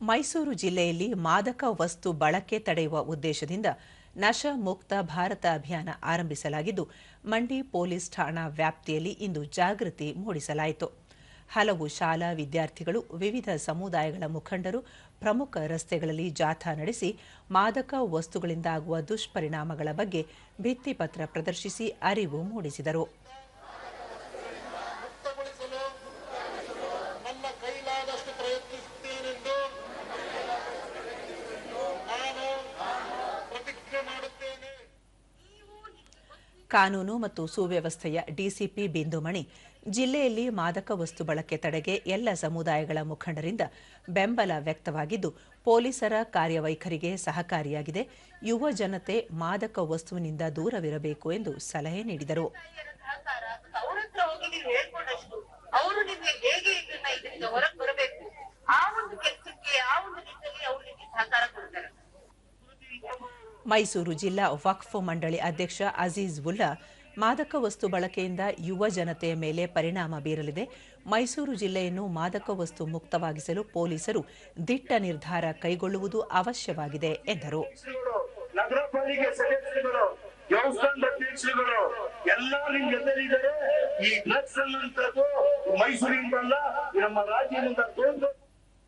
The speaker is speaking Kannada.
ಮೈಸೂರು ಜಿಲ್ಲೆಯಲ್ಲಿ ಮಾದಕ ವಸ್ತು ಬಳಕೆ ತಡೆಯುವ ಉದ್ದೇಶದಿಂದ ನಶ ಮುಕ್ತ ಭಾರತ ಅಭಿಯಾನ ಆರಂಭಿಸಲಾಗಿದ್ದು ಮಂಡಿ ಪೊಲೀಸ್ ಠಾಣಾ ವ್ಯಾಪ್ತಿಯಲ್ಲಿ ಇಂದು ಜಾಗೃತಿ ಮೂಡಿಸಲಾಯಿತು. ಹಲವು ಶಾಲಾ ವಿದ್ಯಾರ್ಥಿಗಳು, ವಿವಿಧ ಸಮುದಾಯಗಳ ಮುಖಂಡರು ಪ್ರಮುಖ ರಸ್ತೆಗಳಲ್ಲಿ ಜಾಥಾ ನಡೆಸಿ ಮಾದಕ ವಸ್ತುಗಳಿಂದಾಗುವ ದುಷ್ಪರಿಣಾಮಗಳ ಬಗ್ಗೆ ಭಿತ್ತಿಪತ್ರ ಪ್ರದರ್ಶಿಸಿ ಅರಿವು ಮೂಡಿಸಿದರು. ಕಾನೂನು ಮತ್ತು ಸುವ್ಯವಸ್ಥೆಯ ಡಿಸಿಪಿ ಬಿಂದುಮಣಿ, ಜಿಲ್ಲೆಯಲ್ಲಿ ಮಾದಕ ವಸ್ತು ಬಳಕೆ ತಡೆಗೆ ಎಲ್ಲ ಸಮುದಾಯಗಳ ಮುಖಂಡರಿಂದ ಬೆಂಬಲ ವ್ಯಕ್ತವಾಗಿದ್ದು, ಪೊಲೀಸರ ಕಾರ್ಯವೈಖರಿಗೆ ಸಹಕಾರಿಯಾಗಿದೆ. ಯುವ ಜನತೆ ಮಾದಕ ವಸ್ತುವಿನಿಂದ ದೂರವಿರಬೇಕು ಎಂದು ಸಲಹೆ ನೀಡಿದರು. ಮೈಸೂರು ಜಿಲ್ಲಾ ವಕ್ಫ್ ಮಂಡಳಿ ಅಧ್ಯಕ್ಷ ಅಜೀಜ್ ಉಲ್ಲಾ ಮಾದಕ ವಸ್ತು ಬಳಕೆಯಿಂದ ಯುವ ಜನತೆಯ ಮೇಲೆ ಪರಿಣಾಮ ಬೀರಲಿದೆ. ಮೈಸೂರು ಜಿಲ್ಲೆಯನ್ನು ಮಾದಕ ವಸ್ತು ಮುಕ್ತವಾಗಿಸಲು ಪೊಲೀಸರು ದಿಟ್ಟ ನಿರ್ಧಾರ ಕೈಗೊಳ್ಳುವುದು ಅವಶ್ಯವಾಗಿದೆ, ಎಂದರು.